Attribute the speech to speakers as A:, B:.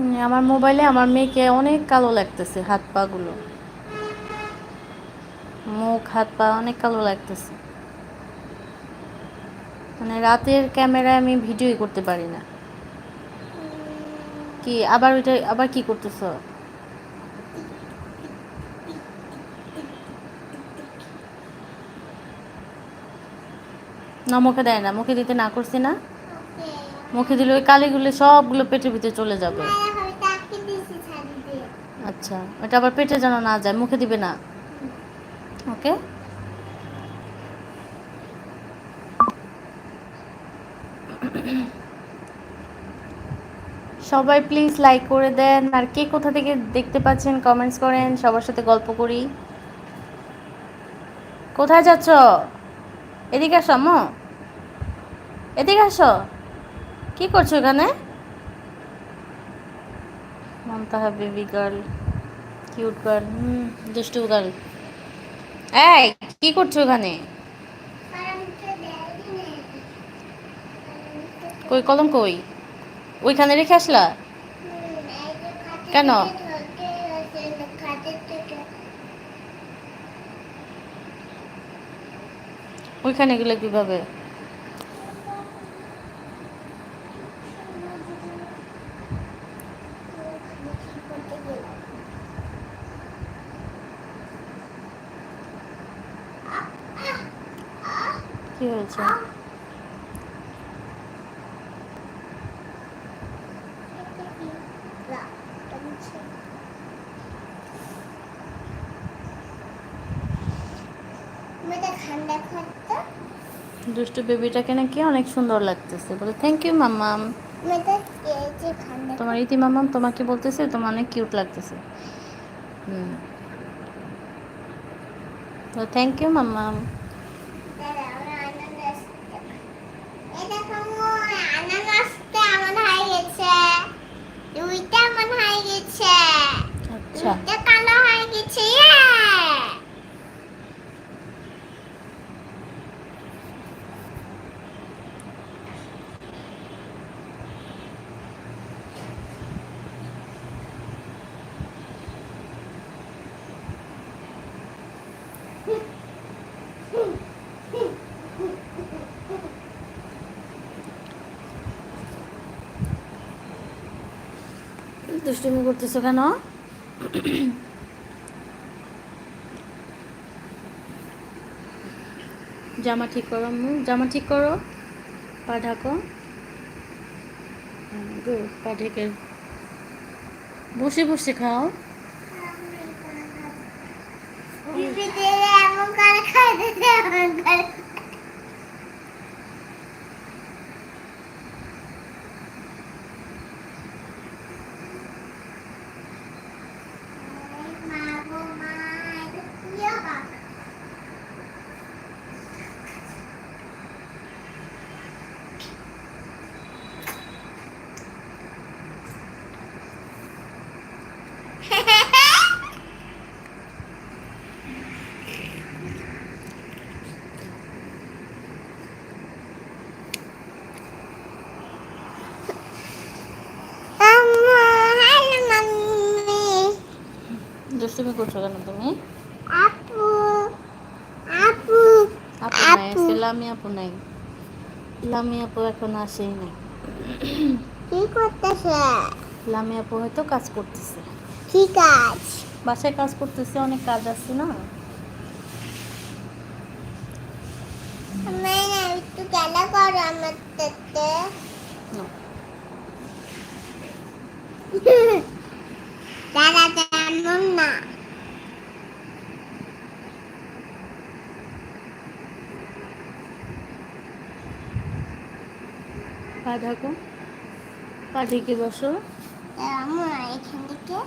A: আমার মোবাইলে আমার মেয়েকে অনেক কালো লাগতেছে, হাত পা গুলো। মুখ, হাত পা অনেক কালো লাগতেছে। মানে রাতের ক্যামেরায় আমি ভিডিওই করতে পারি না। কি, আবার ওইটা, আবার কি করতেছ? না, মুখে দেয় না, মুখে দিতে না করছি না। মুখে দিলে ওই কালিগুলো সবগুলো পেটের ভিতরে চলে যাবে। আচ্ছা ওটা আবার পেটে যেন না যায়, মুখে দিবে না। ওকে? সবাই প্লিজ লাইক করে দেন। আর কে কোথা থেকে দেখতে পাচ্ছেন কমেন্টস করেন, সবার সাথে গল্প করি। কোথায় যাচ্ছ? এদিকে আসো, আম্মু। এদিকে আসো। কি করছ এখানে? Mumtaha baby girl cute girl. হুম দুষ্টু গার্ল। এই কি করছ এখানে? কই কলম কই? ওইখানে রেখে আসলা? কেন? ওইখানে গেলে কীভাবে? কি হয়েছে? দুষ্টু বেবিটাকে নাকি অনেক সুন্দর লাগতেছে। বলে থ্যাংক ইউ মাম্মাম। তোমার ইতি মাম্মাম তোমাকে বলতেছে, তোমার অনেক কিউট লাগতেছে। হুম। তো থ্যাংক ইউ মাম্মাম।
B: আনারসটা আমার হয়ে গেছে। দুইটা আমার হয়ে গেছে।
A: আচ্ছা
B: হয়ে গেছে!
A: দুষ্টুমি করতেছো কেন? জামা ঠিক করো, আম্মু। জামা ঠিক করো। পা ঢাকো। পা ঢেকে। বসে বসে খাও।
B: পিপিতে
A: দুষ্টুমি করছ কেন তুমি?
B: আপু আপু
A: আপু নাই। আজকে লামি আপু নাই। লামি আপু এখন আসেই নাই।
B: কি করতেছে?
A: লামি আপু হয়তো কাজ করতেছে।
B: কি কাজ?
A: বাসায় কাজ করতেছে অনেক কাজ আছে না?
B: একটু খেলা করো আমার সাথে। দাদা তেমন না।
A: পা ঢাকো পা ঢেকে বসো
B: এখান থেকে